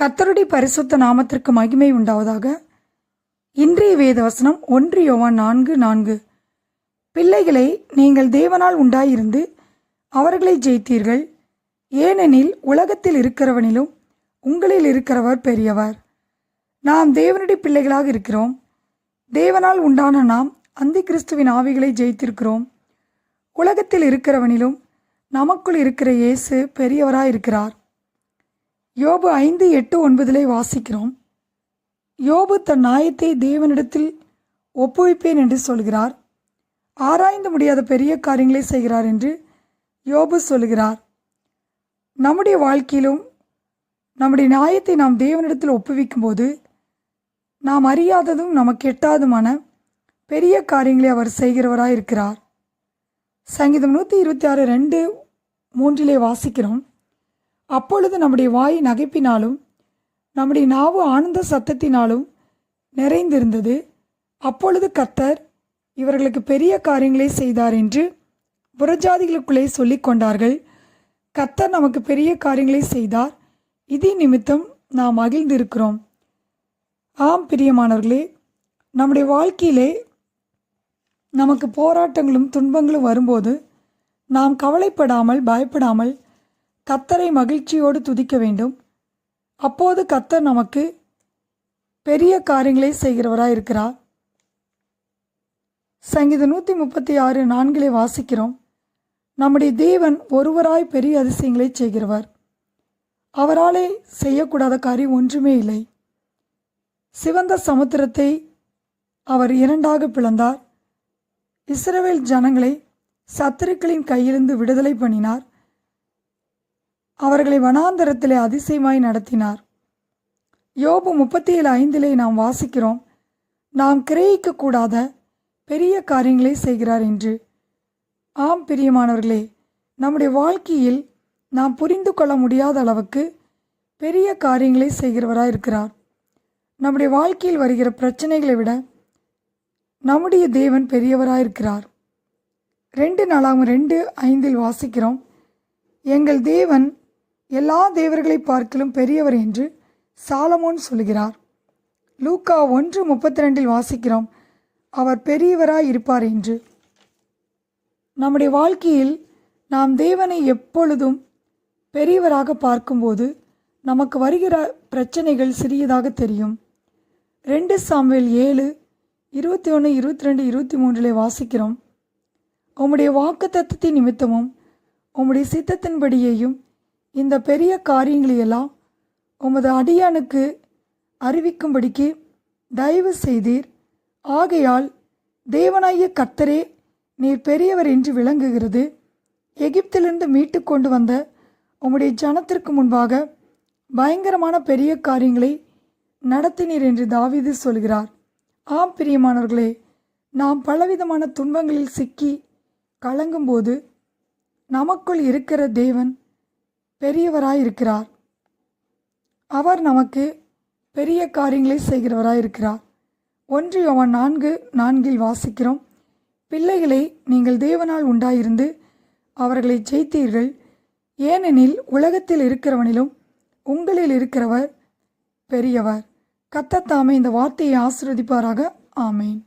கத்தருடைய பரிசுத்த நாமத்திற்கு மகிமை உண்டாவதாக. இன்றைய வேதவசனம் ஒன்று யோவான் நான்கு நான்கு. பிள்ளைகளை நீங்கள் தேவனால் உண்டாயிருந்து அவர்களை ஜெயித்தீர்கள். ஏனெனில் உலகத்தில் இருக்கிறவனிலும் உங்களில் இருக்கிறவர் பெரியவர். நாம் தேவனுடைய பிள்ளைகளாக இருக்கிறோம். தேவனால் உண்டான நாம் அந்தி கிறிஸ்துவின் ஆவிகளை ஜெயித்திருக்கிறோம். உலகத்தில் இருக்கிறவனிலும் நமக்குள் இருக்கிற இயேசு பெரியவராக இருக்கிறார் யோபு ஐந்து எட்டு ஒன்பதிலே வாசிக்கிறோம். யோபு தன் நாயத்தை தேவனிடத்தில் ஒப்புவிப்பேன் என்று சொல்கிறார். ஆராய்ந்து முடியாத பெரிய காரியங்களை செய்கிறார் என்று யோபு சொல்கிறார். நம்முடைய வாழ்க்கையிலும் நம்முடைய நியாயத்தை நாம் தேவனிடத்தில் ஒப்புவிக்கும் போது நாம் அறியாததும் நமக்கு எட்டாதுமான பெரிய காரியங்களை அவர் செய்கிறவராக இருக்கிறார் சங்கீதம் நூற்றி இருபத்தி ஆறு ரெண்டு மூன்றிலே வாசிக்கிறோம். அப்பொழுது நம்முடைய வாய் நகைப்பினாலும் நம்முடைய நாவு ஆனந்த சத்தத்தினாலும் நிறைந்திருந்தது. அப்பொழுது கத்தர் இவர்களுக்கு பெரிய காரியங்களை செய்தார் என்று புறஜாதிகளுக்குள்ளே சொல்லிக் கொண்டார்கள். கத்தர் நமக்கு பெரிய காரியங்களை செய்தார். இது நிமித்தம் நாம் மகிழ்ந்திருக்கிறோம். ஆம் பிரியமானவர்களே நம்முடைய வாழ்க்கையிலே நமக்கு போராட்டங்களும் துன்பங்களும் வரும்போது நாம் கவலைப்படாமல் பயப்படாமல் கத்தரை மகிழ்ச்சியோடு துதிக்க வேண்டும். அப்போது கத்தர் நமக்கு பெரிய காரியங்களை செய்கிறவராக இருக்கிறார். சங்கீத நூற்றி முப்பத்தி ஆறு நான்கிலே வாசிக்கிறோம். நம்முடைய தேவன் ஒருவராய் பெரிய அதிசயங்களை செய்கிறவர். அவராலே செய்யக்கூடாத காரியம் ஒன்றுமே இல்லை. சிவந்த சமுத்திரத்தை அவர் இரண்டாக பிளந்தார். இஸ்ரவேல் ஜனங்களை சத்துருக்களின் கையிலிருந்து விடுதலை பண்ணினார். அவர்களை வனாந்தரத்திலே அதிசயமாய் நடத்தினார். யோபு முப்பத்தி ஏழு ஐந்திலே நாம் வாசிக்கிறோம் நாம் கிரகிக்க கூடாத பெரிய காரியங்களை செய்கிறார் என்று. ஆம் பிரியமானவர்களே நம்முடைய வாழ்க்கையில் நாம் புரிந்து கொள்ள முடியாத அளவுக்கு பெரிய காரியங்களை செய்கிறவராக இருக்கிறார். நம்முடைய வாழ்க்கையில் வருகிற பிரச்சனைகளை விட நம்முடைய தேவன் பெரியவராக இருக்கிறார். ரெண்டு நாளாகவும் ரெண்டு ஐந்தில் வாசிக்கிறோம் எங்கள் தேவன் எல்லா தேவர்களை பார்க்கிலும் பெரியவர் என்று சாலமோன் சொல்கிறார். லூக்கா ஒன்று முப்பத்தி ரெண்டில் வாசிக்கிறோம். அவர் பெரியவராய் இருப்பார் என்று. நம்முடைய வாழ்க்கையில் நாம் தேவனை எப்பொழுதும் பெரியவராக பார்க்கும்போது நமக்கு வருகிற பிரச்சனைகள் சிறியதாக தெரியும். ரெண்டு சாம்வேல் ஏழு இருபத்தி ஒன்று இருபத்தி ரெண்டு இருபத்தி மூன்றிலே வாசிக்கிறோம். உம்முடைய வாக்கு தத்துவத்தின் நிமித்தமும் உம்முடைய சித்தத்தின்படியையும் இந்த பெரிய காரியங்களையெல்லாம் உமது அடியானுக்கு அறிவிக்கும்படிக்கு தயவு செய்தீர். ஆகையால் தேவனாகிய கர்த்தரே நீர் பெரியவர் என்று விளங்குகிறது. எகிப்திலிருந்து மீட்டு கொண்டு வந்த உம்முடைய ஜனத்திற்கு முன்பாக பயங்கரமான பெரிய காரியங்களை நடத்தினீர் என்று தாவிது சொல்கிறார். ஆம் பிரியமானவர்களே நாம் பலவிதமான துன்பங்களில் சிக்கி கலங்கும்போது நமக்குள் இருக்கிற தேவன் பெரியவராயிருக்கிறார். அவர் நமக்கு பெரிய காரியங்களை செய்கிறவராயிருக்கிறார். ஒன்று அவன் நான்கு நான்கில் வாசிக்கிறோம். பிள்ளைகளை நீங்கள் தேவனால் உண்டாயிருந்து அவர்களை ஜெயித்தீர்கள். ஏனெனில் உலகத்தில் இருக்கிறவனிலும் உங்களில் இருக்கிறவர் பெரியவர். கத்தத்தாமே இந்த வார்த்தையை ஆசிர்வதிப்பாராக. ஆமேன்.